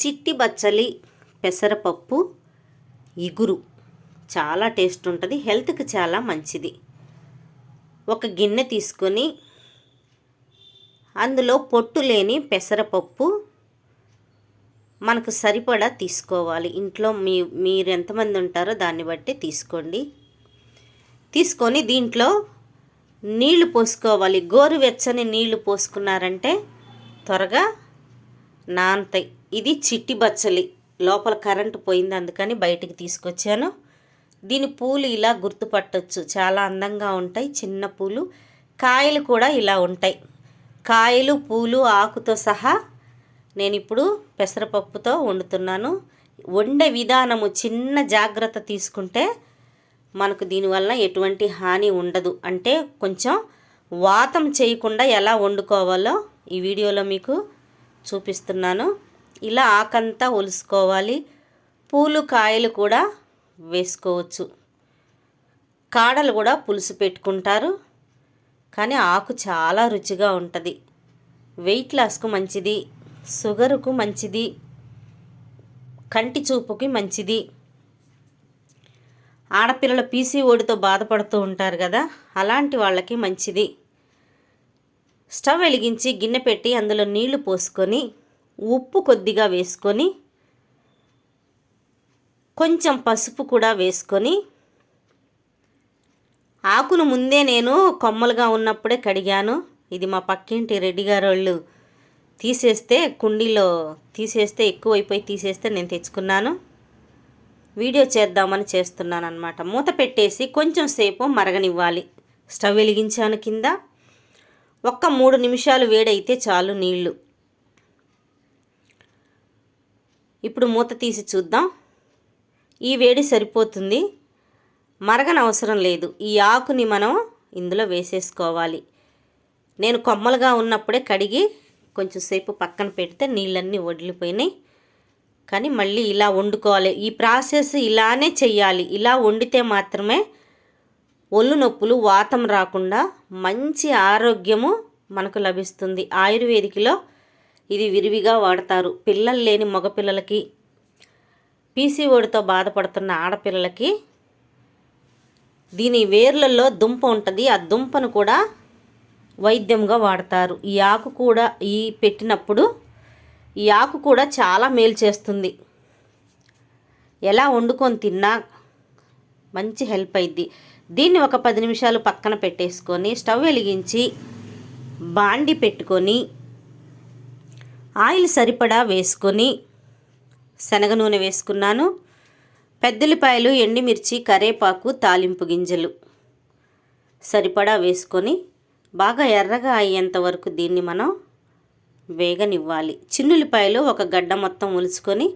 చిట్టి బచ్చలి పెసరపప్పు ఇగురు. చాలా టేస్ట్ ఉంటుంది. హెల్త్కి చాలా మంచిది. ఒక గిన్నె తీసుకొని అందులో పొట్టు లేని పెసరపప్పు మనకు సరిపడా తీసుకోవాలి. ఇంట్లో మీ మీరు ఎంతమంది ఉంటారో దాన్ని బట్టి తీసుకోండి. తీసుకొని దీంట్లో నీళ్ళు పోసుకోవాలి. గోరువెచ్చని నీళ్ళు పోసుకున్నారంటే త్వరగా నాంతై ఇది చిట్టి బచ్చలి. లోపల కరెంటు పోయింది అందుకని బయటికి తీసుకొచ్చాను. దీని పూలు ఇలా గుర్తుపట్టొచ్చు. చాలా అందంగా ఉంటాయి చిన్న పూలు. కాయలు కూడా ఇలా ఉంటాయి. కాయలు పూలు ఆకుతో సహా నేను ఇప్పుడు పెసరపప్పుతో వండుతున్నాను. వండే విధానము చిన్న జాగ్రత్త తీసుకుంటే మనకు దీనివల్ల ఎటువంటి హాని ఉండదు. అంటే కొంచెం వాతం చేయకుండా ఎలా వండుకోవాలో ఈ వీడియోలో మీకు చూపిస్తున్నాను. ఇలా ఆకంతా ఒలుసుకోవాలి. పూలు కాయలు కూడా వేసుకోవచ్చు. కాడలు కూడా పులుసు పెట్టుకుంటారు. కానీ ఆకు చాలా రుచిగా ఉంటుంది. వెయిట్ లాస్కు మంచిది. షుగరుకు మంచిది. కంటి చూపుకి మంచిది. ఆడపిల్లల పీసీఓడితో బాధపడుతూ ఉంటారు కదా అలాంటి వాళ్ళకి మంచిది. స్టవ్ వెలిగించి గిన్నె పెట్టి అందులో నీళ్ళు పోసుకొని ఉప్పు కొద్దిగా వేసుకొని కొంచెం పసుపు కూడా వేసుకొని ఆకును ముందే నేను కొమ్మలుగా ఉన్నప్పుడే కడిగాను. ఇది మా పక్కింటి రెడ్డి గారు వాళ్ళు తీసేస్తే కుండీలో తీసేస్తే ఎక్కువైపోయి తీసేస్తే నేను తెచ్చుకున్నాను. వీడియో చేద్దామని చేస్తున్నాను అనమాట మూత పెట్టేసి కొంచెం సేపు మరగనివ్వాలి. స్టవ్ వెలిగించాను కింద. ఒక్క మూడు నిమిషాలు వేడైతే చాలు నీళ్ళు. ఇప్పుడు మూత తీసి చూద్దాం. ఈ వేడి సరిపోతుంది. మరగనవసరం లేదు. ఈ ఆకుని మనం ఇందులో వేసేసుకోవాలి. నేను కొమ్మలుగా ఉన్నప్పుడే కడిగి కొంచెం సేపు పక్కన పెడితే నీళ్ళన్నీ వదిలిపోయినాయి కానీ మళ్ళీ ఇలా వండుకోవాలి. ఈ ప్రాసెస్ ఇలానే చెయ్యాలి. ఇలా వండితే మాత్రమే ఒళ్ళు నొప్పులు వాతం రాకుండా మంచి ఆరోగ్యము మనకు లభిస్తుంది. ఆయుర్వేదికలో ఇది విరివిగా వాడతారు. పిల్లలు లేని మగపిల్లలకి పీసీఓడితో బాధపడుతున్న ఆడపిల్లలకి దీని వేర్లలో దుంప ఉంటుంది. ఆ దుంపను కూడా వైద్యంగా వాడతారు. ఈ ఆకు కూడా ఈ పెట్టినప్పుడు ఈ ఆకు కూడా చాలా మేలు చేస్తుంది. ఎలా వండుకొని తిన్నా మంచి హెల్ప్ అయింది దీన్ని ఒక పది నిమిషాలు పక్కన పెట్టేసుకొని స్టవ్ వెలిగించి బాండి పెట్టుకొని ఆయిల్ సరిపడా వేసుకొని శనగ నూనె వేసుకున్నాను. పెద్దలిపాయలు ఎండిమిర్చి కరేపాకు తాలింపు గింజలు సరిపడా వేసుకొని బాగా ఎర్రగా అయ్యేంత వరకు దీన్ని మనం వేగనివ్వాలి. చిన్నులిపాయలు ఒక గడ్డ మొత్తం ఉలుచుకొని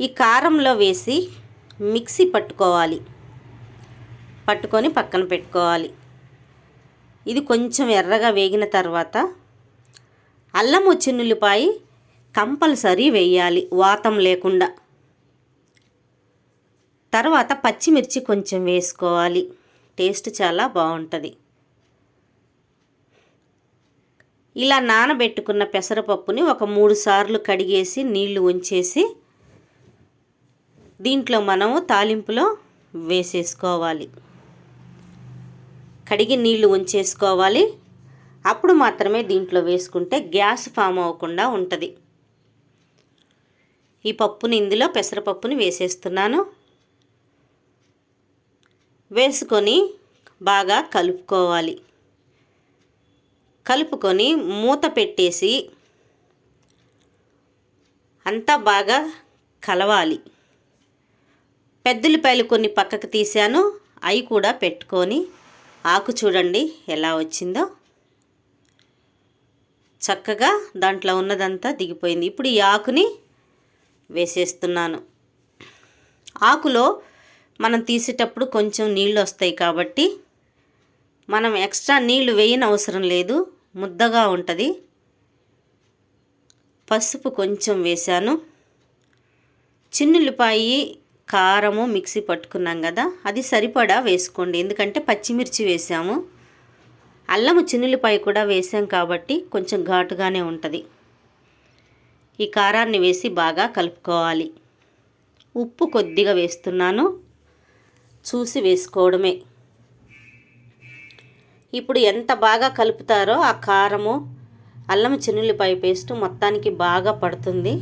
ఈ కారంలో వేసి మిక్సీ పట్టుకోవాలి. పట్టుకొని పక్కన పెట్టుకోవాలి. ఇది కొంచెం ఎర్రగా వేగిన తర్వాత అల్లము చిన్నులిపాయి కంపల్సరీ వేయాలి వాతం లేకుండా. తర్వాత పచ్చిమిర్చి కొంచెం వేసుకోవాలి. టేస్ట్ చాలా బాగుంటుంది. ఇలా నానబెట్టుకున్న పెసరపప్పుని ఒక మూడు సార్లు కడిగేసి నీళ్ళు ఉంచేసి దీంట్లో మనము తాలింపులో వేసేసుకోవాలి. కడిగి నీళ్ళు ఉంచేసుకోవాలి. అప్పుడు మాత్రమే దీంట్లో వేసుకుంటే గ్యాస్ ఫామ్ అవ్వకుండా ఉంటుంది. ఈ పప్పుని ఇందులో పెసరపప్పుని వేసేస్తున్నాను. వేసుకొని బాగా కలుపుకోవాలి. కలుపుకొని మూత పెట్టేసి అంతా బాగా కలవాలి. పెద్దలిపాయలు కొన్ని పక్కకు తీశాను. అవి కూడా పెట్టుకొని ఆకు చూడండి ఎలా వచ్చిందో. చక్కగా దాంట్లో ఉన్నదంతా దిగిపోయింది. ఇప్పుడు ఈ ఆకుని వేసేస్తున్నాను. ఆకులో మనం తీసేటప్పుడు కొంచెం నీళ్ళు వస్తాయి కాబట్టి మనం ఎక్స్ట్రా నీళ్ళు వేయని అవసరం లేదు. ముద్దగా ఉంటుంది. పసుపు కొంచెం వేశాను. చిన్నుల్లిపాయి కారము మిక్సీ పట్టుకున్నాం కదా అది సరిపడా వేసుకోండి. ఎందుకంటే పచ్చిమిర్చి వేసాము. అల్లము చిన్నులపాయ కూడా వేసాం కాబట్టి కొంచెం ఘాటుగానే ఉంటుంది. ఈ కారాన్ని వేసి బాగా కలుపుకోవాలి. ఉప్పు కొద్దిగా వేస్తున్నాను. చూసి వేసుకోవడమే. ఇప్పుడు ఎంత బాగా కలుపుతారో ఆ కారము అల్లం చిన్నులపాయ పేస్ట్ మొత్తానికి బాగా పడుతుంది.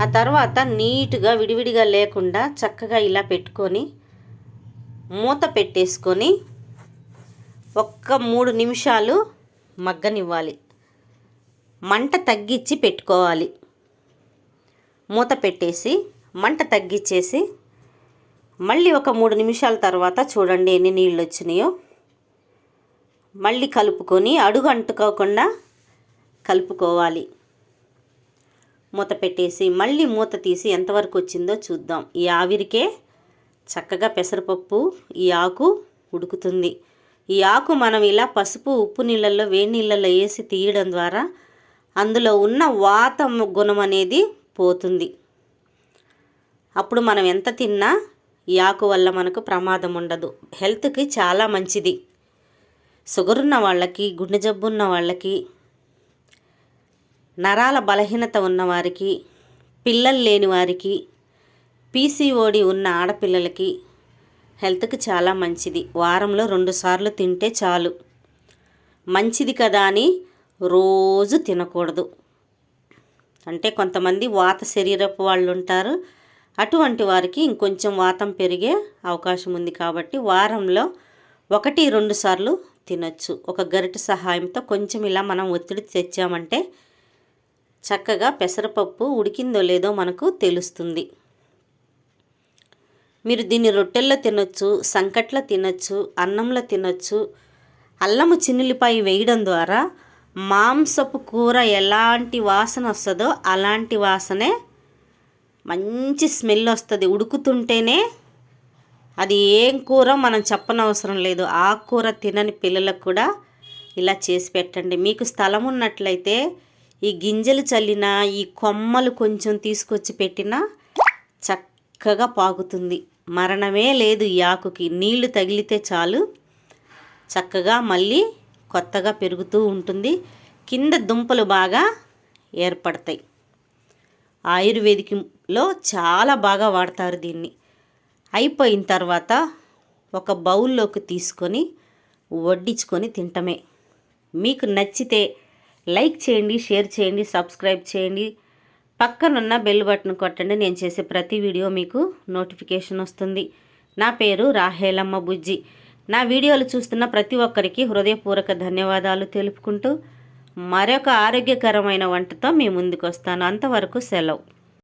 ఆ తర్వాత నీట్గా విడివిడిగా లేకుండా చక్కగా ఇలా పెట్టుకొని మూత పెట్టేసుకొని ఒక్క మూడు నిమిషాలు మగ్గనివ్వాలి. మంట తగ్గించి పెట్టుకోవాలి. మూత పెట్టేసి మంట తగ్గించేసి మళ్ళీ ఒక మూడు నిమిషాల తర్వాత చూడండి ఎన్ని నీళ్ళు వచ్చినాయో. మళ్ళీ కలుపుకొని అడుగు అంటుకోకుండా కలుపుకోవాలి. మూత పెట్టేసి మళ్ళీ మూత తీసి ఎంతవరకు వచ్చిందో చూద్దాం. ఈ ఆవిరికే చక్కగా పెసరపప్పు ఈ ఆకు ఉడుకుతుంది. ఈ ఆకు మనం ఇలా పసుపు ఉప్పు నీళ్ళల్లో వేడి నీళ్ళల్లో వేసి తీయడం ద్వారా అందులో ఉన్న వాత గుణం అనేది పోతుంది. అప్పుడు మనం ఎంత తిన్నా ఈ ఆకు వల్ల మనకు ప్రమాదం ఉండదు. హెల్త్కి చాలా మంచిది. షుగర్ ఉన్న వాళ్ళకి గుండె జబ్బు ఉన్న వాళ్ళకి నరాల బలహీనత ఉన్నవారికి పిల్లలు లేని వారికి పీసీఓడి ఉన్న ఆడపిల్లలకి హెల్త్కి చాలా మంచిది. వారంలో రెండు సార్లు తింటే చాలు. మంచిది కదా అని రోజు తినకూడదు. అంటే కొంతమంది వాత శరీరపు వాళ్ళు ఉంటారు అటువంటి వారికి ఇంకొంచెం వాతం పెరిగే అవకాశం ఉంది కాబట్టి వారంలో ఒకటి రెండు సార్లు తినొచ్చు. ఒక గరిటె సహాయంతో కొంచెం ఇలా మనం ఒత్తిడి తెచ్చామంటే చక్కగా పెసరపప్పు ఉడికిందో లేదో మనకు తెలుస్తుంది. మీరు దీన్ని రొట్టెల్లో తినొచ్చు సంకట్లో తినొచ్చు అన్నంలో తినొచ్చు. అల్లము చిన్నులిపాయ వేయడం ద్వారా మాంసపు కూర ఎలాంటి వాసన వస్తుందో అలాంటి వాసనే మంచి స్మెల్ వస్తుంది. ఉడుకుతుంటేనే అది ఏం కూర మనం చెప్పనవసరం లేదు. ఆ కూర తినని పిల్లలకు కూడా ఇలా చేసి పెట్టండి. మీకు స్థలం ఉన్నట్లయితే ఈ గింజలు చల్లిన ఈ కొమ్మలు కొంచెం తీసుకొచ్చి పెట్టినా చక్కగా పాకుతుంది మరణమే లేదు ఈ ఆకుకి. నీళ్ళు తగిలితే చాలు. చక్కగా మళ్ళీ కొత్తగా పెరుగుతూ ఉంటుంది. కింద దుంపలు బాగా ఏర్పడతాయి. ఆయుర్వేదికలో చాలా బాగా వాడతారు దీన్ని. అయిపోయిన తర్వాత ఒక బౌల్లోకి తీసుకొని వడ్డించుకొని తింటమే. మీకు నచ్చితే లైక్ చేయండి షేర్ చేయండి సబ్స్క్రైబ్ చేయండి. పక్కనున్న బెల్ బటన్ కొట్టండి నేను చేసే ప్రతి వీడియో మీకు నోటిఫికేషన్ వస్తుంది. నా పేరు రాహేలమ్మ బుజ్జి. నా వీడియోలు చూస్తున్న ప్రతి ఒక్కరికి హృదయపూర్వక ధన్యవాదాలు తెలుపుకుంటూ మరొక ఆరోగ్యకరమైన వంటతో మీ ముందుకు వస్తాను అంతవరకు సెలవు.